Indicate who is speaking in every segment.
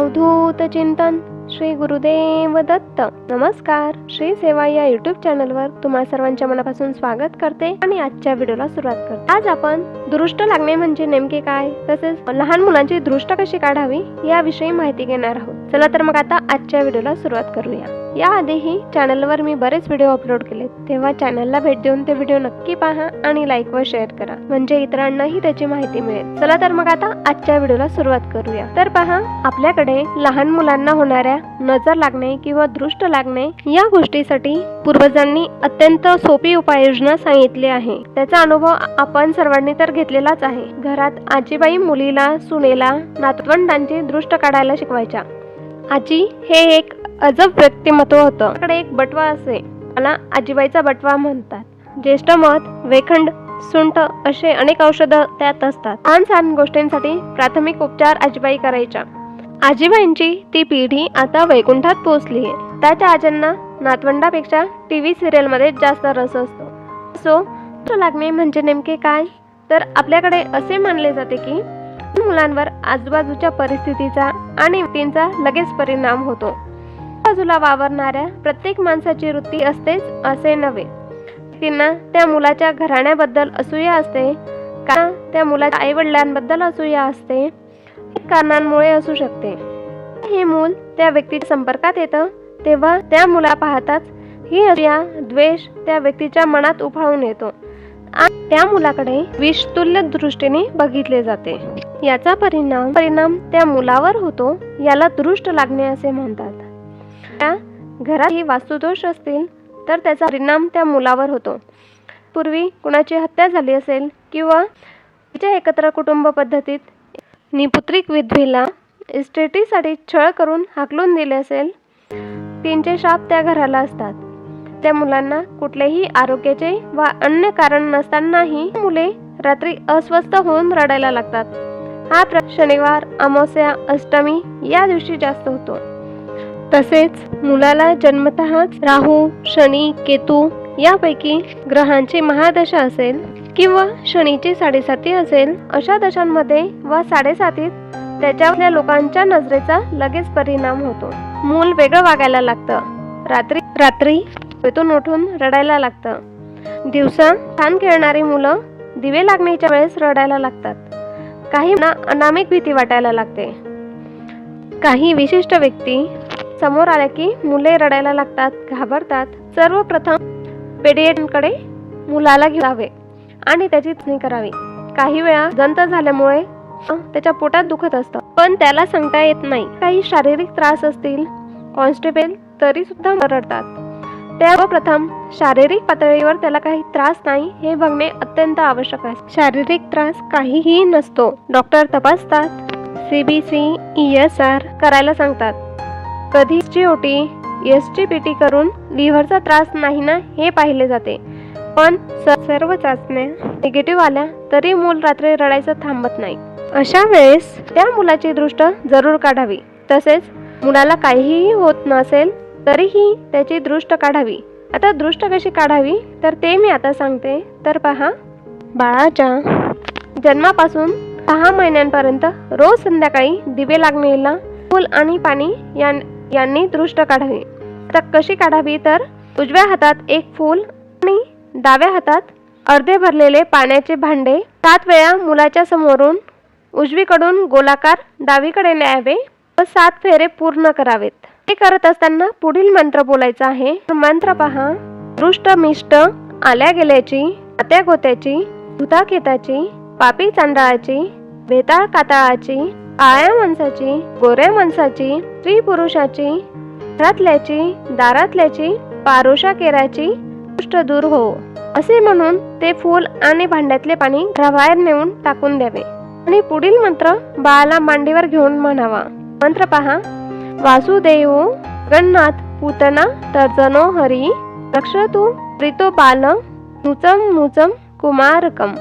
Speaker 1: अवधूत चिंतन श्री गुरुदेव दत्त. नमस्कार. श्री सेवा या युट्यूब चॅनलवर तुम्हा सर्वांच्या मनापासून स्वागत करते आणि आजच्या व्हिडिओला सुरुवात करते. आज आपण दृष्ट लागणे म्हणजे नेमके काय तसेच लहान मुलांची दृष्ट कशी काढावी याविषयी माहिती घेणार आहोत. चला तर मग आता आजच्या व्हिडिओला सुरुवात करूया. याआधीही चॅनलवर मी बरेच व्हिडिओ अपलोड केले तेव्हा चॅनलला भेट देऊन ते व्हिडिओ नक्की पहा आणि लाईक व शेअर करा. म्हणजे इतरांनाही त्याची माहिती मिळेल. चला तर मग आता आजच्या व्हिडिओला सुरुवात करूया. तर पहा आपल्याकडे लहान मुलांना होणाऱ्या नजर लागणे किंवा दृष्ट लागणे या गोष्टीसाठी पूर्वजांनी अत्यंत सोपी उपाययोजना सांगितली आहे. त्याचा अनुभव आपण सर्वांनी तर घेतलेलाच आहे. घरात आजीबाई मुलीला सुनेला नातवंडांची दृष्ट काढायला शिकवायच्या. आजी हे एक अजब व्यक्तिमत्व होतं. त्याकडे एक बटवा असे मला आजीबाईचा बटवा म्हणतात. ज्येष्ठ मध वेखंड सुंठ असे अनेक औषधं त्यात असतात. लहान सहान गोष्टींसाठी प्राथमिक उपचार आजीबाई करायच्या. आजीबाईंची ती पिढी आता वैकुंठात पोहोचली आहे. त्याच्या आजांना नातवंडापेक्षा टी व्ही सिरियलमध्ये जास्त रस असतो. सो लागणे म्हणजे नेमके काय? तर आपल्याकडे असे मानले जाते की मुलांवर आजूबाजूच्या परिस्थितीचा आणि व्यक्तींचा लगेच परिणाम होतो. बाजूला वावरणाऱ्या प्रत्येक माणसाची वृत्ती असतेच असे नव्हे. तिना त्या मुलाच्या घराण्याबद्दल असूया असते का त्या मुलाच्या आई वडिलांबद्दल असूया असते कारणांमुळे असू शकते. हे मूल त्या व्यक्तीच्या संपर्कात येतं तेव्हा त्या मुला पाहताच ही असूया द्वेष त्या व्यक्तीच्या मनात उफाळून येतो. आणि त्या मुलाकडे विषतुल्य दृष्टीने बघितले जाते. याचा परिणाम परिणाम त्या मुलावर होतो याला दृष्ट लागणे असे म्हणतात. त्या घरातही वास्तुदोष असतील तर त्याचा परिणाम त्या मुलावर होतो. पूर्वी कुणाची हत्या झाली असेल किंवा तिच्या एकत्र कुटुंब पद्धतीत निपुत्रिक विधवीला इस्टेटीसाठी छळ करून हाकलून दिले असेल तीनचे शाप त्या घराला असतात. त्या मुलांना कुठलेही आरोग्याचे वा अन्य कारण नसतानाही मुले रात्री अस्वस्थ होऊन रडायला लागतात. हा प्र शनिवार अमावस्या अष्टमी या दिवशी जास्त होतो. तसेच मुलाला जन्मतःच राहू शनी केतू यापैकी ग्रहांची महादशा असेल किंवा शनीची साडेसाती असेल अशा दशांमध्ये व साडेसातीत त्याच्यातल्या लोकांच्या नजरेचा लगेच परिणाम होतो. मूल वेगळं वागायला लागतं. रात्री रात्री वेतून उठून रडायला लागतं. दिवसा छान खेळणारी मुलं दिवे लागण्याच्या वेळेस रडायला लागतात. काही अनामिक भीती वाटायला लागते. काही विशिष्ट व्यक्ती समोर आल्या की मुले रडायला लागतात घाबरतात. सर्वप्रथम पेडिएटकडे मुलाला घ्यावे आणि त्याची चाचणी करावी. काही वेळा जंत झाल्यामुळे त्याच्या पोटात दुखत असतं पण त्याला सांगता येत नाही. काही शारीरिक त्रास असतील कॉन्स्टेबल तरी सुद्धा रडतात. त्या प्रथम शारीरिक पातळीवर त्याला काही त्रास नाही हे बघणे अत्यंत आवश्यक आहे. शारीरिक त्रास काहीही नसतो. डॉक्टर तपासतात सीबीसी एस आर करायला सांगतात. कधीची ओटी एस ची पीटी करून लिव्हरचा त्रास नाही ना हे पाहिले जाते. पण सर्व चाचण्या निगेटिव्ह आल्या तरी मूल रात्री रडायचं थांबत नाही. अशा वेळेस त्या मुलाची दृष्ट जरूर काढावी. तसेच मुलाला काहीही होत नसेल तरीही त्याची दृष्ट काढावी. आता दृष्ट कशी काढावी? तर ते मी आता सांगते. तर पहा. बाळाच्या जन्मापासून सहा महिन्यांपर्यंत रोज संध्याकाळी दिवे लागणेला फूल आणि पाणी या यांनी दृष्ट काढावी. आता कशी काढावी? तर उजव्या हातात एक फूल आणि डाव्या हातात अर्धे भरलेले पाण्याचे भांडे. सात वेळा मुलाच्या समोरून उजवीकडून गोलाकार डावीकडे न्यावे व सात फेरे पूर्ण करावेत. हे करत असताना पुढील मंत्र बोलायचा आहे. मंत्र पहा. दृष्ट मिष्ट आल्या गेल्याची आत्या गोत्याची भूताखेताची पापी चांडाळाची बेताळ काताळाची काळ्या माणसाची गोऱ्या माणसाची स्त्री पुरुषाची घरातल्याची दारातल्याची पारोशा केराची दृष्ट दूर हो. असे म्हणून ते फूल आणि भांड्यातले पाणी घराबाहेर नेऊन टाकून द्यावे. आणि पुढील मंत्र बाळाला मांडीवर घेऊन म्हणावा. मंत्र पहा. वासुदेव गणनाथ पुतना तर्जनो हरी रक्ष तू प्रितो बाल नुचम नुचम कुमारकम.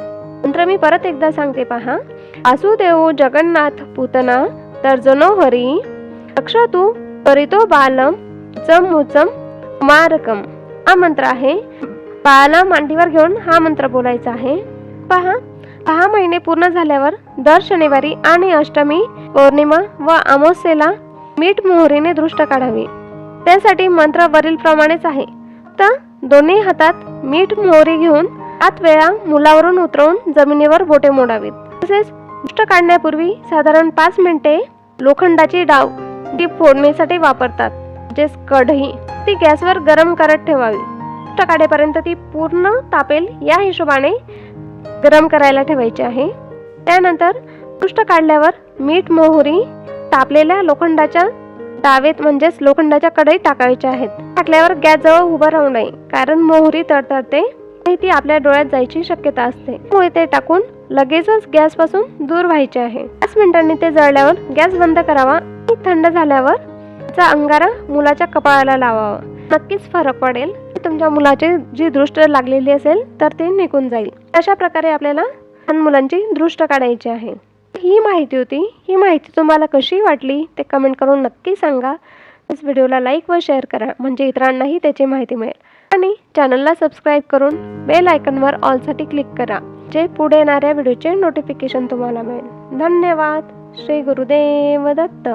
Speaker 1: मंत्र मी परत एकदा सांगते पहा. आसुदेव जगन्नाथ पूतना तर्जनो हरी रक्ष तू परितो बालम चम मुचम मारकम. हा मंत्र आहे. बाळाला मांडीवर घेऊन हा मंत्र बोलायचा आहे. पहा सहा महिने पूर्ण झाल्यावर दर शनिवारी आणि अष्टमी पौर्णिमा व अमावस्येला मीठ मोहरीने दृष्ट काढावी. त्यासाठी मंत्र वरील प्रमाणेच आहे. तर दोन्ही हातात मीठ मोहरी घेऊन आत वेळा मुलावरून उतरवून जमिनीवर बोटे मोडावीत. तसेच दृष्ट काढण्यापूर्वी साधारण पाच मिनिटे लोखंडाची डाव ती फोडणीसाठी वापरतात. म्हणजेच कढई. ती गॅसवर गरम करत ठेवावी. दृष्ट काढेपर्यंत ती पूर्ण तापेल या हिशोबाने गरम करायला ठेवायची आहे. त्यानंतर पृष्ठ काढल्यावर मीठ मोहरी तापलेल्या लोखंडाच्या डावेत म्हणजेच लोखंडाच्या कढईत टाकायच्या आहेत. टाकल्यावर गॅस जवळ उभं राहू नये कारण मोहरी तडतडते आणि ती आपल्या डोळ्यात जायची शक्यता असते. त्यामुळे ते टाकून लगेचच गॅसपासून दूर व्हायचे आहे. पाच मिनिटांनी ते जळल्यावर गॅस बंद करावा आणि थंड झाल्यावर त्याचा अंगारा मुलाच्या कपाळाला लावावा. नक्कीच फरक पडेल. तुमच्या मुलाची जी दृष्ट लागलेली असेल तर ते निघून जाईल. अशा प्रकारे आपल्याला लहान मुलांची दृष्ट काढायची आहे. ही माहिती होती. ही माहिती तुम्हाला कशी वाटली ते कमेंट करून नक्की सांगा. व्हिडिओला लाईक व शेअर करा. म्हणजे इतरांनाही त्याची माहिती मिळेल. आणि चॅनलला सबस्क्राईब करून बेल आयकनवर ऑलसाठी क्लिक करा. जे पुढे येणाऱ्या व्हिडिओचे नोटिफिकेशन तुम्हाला मिळेल. धन्यवाद. श्री गुरुदेव दत्त.